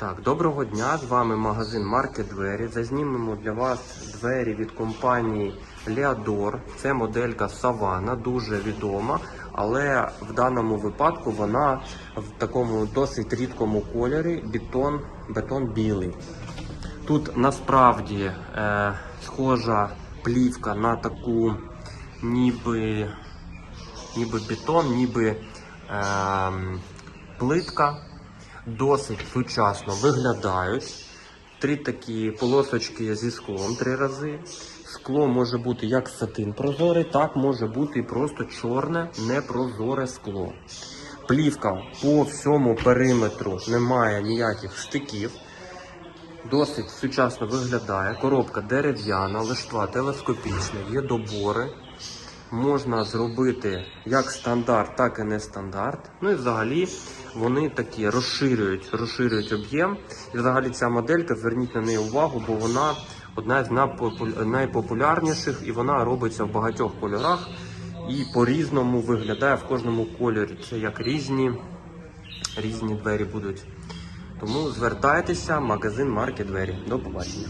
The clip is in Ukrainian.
Так, доброго дня. З вами магазин Маркет Двері. Зазнімемо для вас двері від компанії Leador. Це моделька Savana, дуже відома, але в даному випадку вона в такому досить рідкому кольорі бетон, бетон білий. Тут насправді е, схожа плівка на таку ніби, ніби бетон, ніби е, плитка. Досить сучасно виглядають. Три такі полосочки зі склом три рази. Скло може бути як сатин прозорий, так може бути і просто чорне непрозоре скло. Плівка по всьому периметру немає ніяких стиків. Досить сучасно виглядає. Коробка дерев'яна, лиштва телескопічна, є добори. Можна зробити як стандарт, так і не стандарт. Ну і взагалі вони такі розширюють, розширюють об'єм. І взагалі ця моделька, зверніть на неї увагу, бо вона одна з найпопулярніших і вона робиться в багатьох кольорах і по-різному виглядає в кожному кольорі. Це як різні, різні двері будуть. Тому звертайтеся, магазин марки двері. До побачення.